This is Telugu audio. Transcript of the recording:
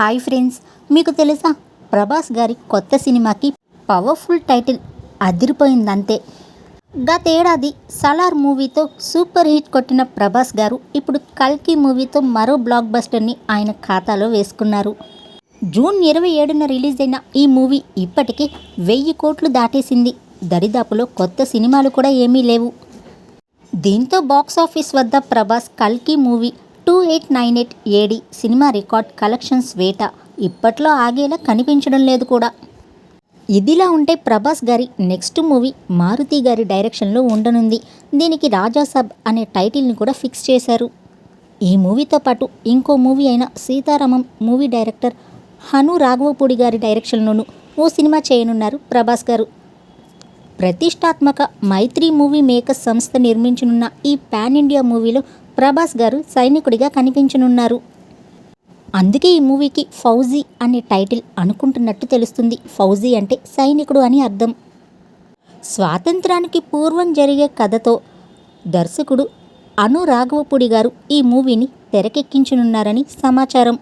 హాయ్ ఫ్రెండ్స్ మీకు తెలుసా? ప్రభాస్ గారి కొత్త సినిమాకి పవర్ఫుల్ టైటిల్ అదిరిపోయిందంతే. గతేడాది సలార్ మూవీతో సూపర్ హిట్ కొట్టిన ప్రభాస్ గారు ఇప్పుడు కల్కి మూవీతో మరో బ్లాక్ బస్టర్ని ఆయన ఖాతాలో వేసుకున్నారు. జూన్ ఇరవై ఏడున రిలీజ్ అయిన ఈ మూవీ ఇప్పటికే వెయ్యి కోట్లు దాటేసింది. దరిదాపులో కొత్త సినిమాలు కూడా ఏమీ లేవు. దీంతో బాక్సాఫీస్ వద్ద ప్రభాస్ కల్కి movie two eight nine eight AD cinema record collections వేట ఇప్పట్లో ఆగేలా కనిపించడం లేదు కూడా. ఇదిలా ఉంటే ప్రభాస్ గారి నెక్స్ట్ మూవీ మారుతి గారి డైరెక్షన్లో ఉండనుంది. దీనికి రాజాసాబ్ అనే టైటిల్ని కూడా ఫిక్స్ చేశారు. ఈ మూవీతో పాటు ఇంకో మూవీ అయిన సీతారామం మూవీ డైరెక్టర్ హను రాఘవపూడి గారి డైరెక్షన్లోనూ ఓ సినిమా చేయనున్నారు ప్రభాస్ గారు. ప్రతిష్టాత్మక మైత్రి మూవీ మేకర్స్ సంస్థ నిర్మించనున్న ఈ పాన్ ఇండియా మూవీలో ప్రభాస్ గారు సైనికుడిగా కనిపించనున్నారు. అందుకే ఈ మూవీకి ఫౌజీ అనే టైటిల్ అనుకుంటున్నట్టు తెలుస్తుంది. ఫౌజీ అంటే సైనికుడు అని అర్థం. స్వాతంత్రానికి పూర్వం జరిగే కథతో దర్శకుడు అను రాఘవపూడి గారు ఈ మూవీని తెరకెక్కించనున్నారని సమాచారం.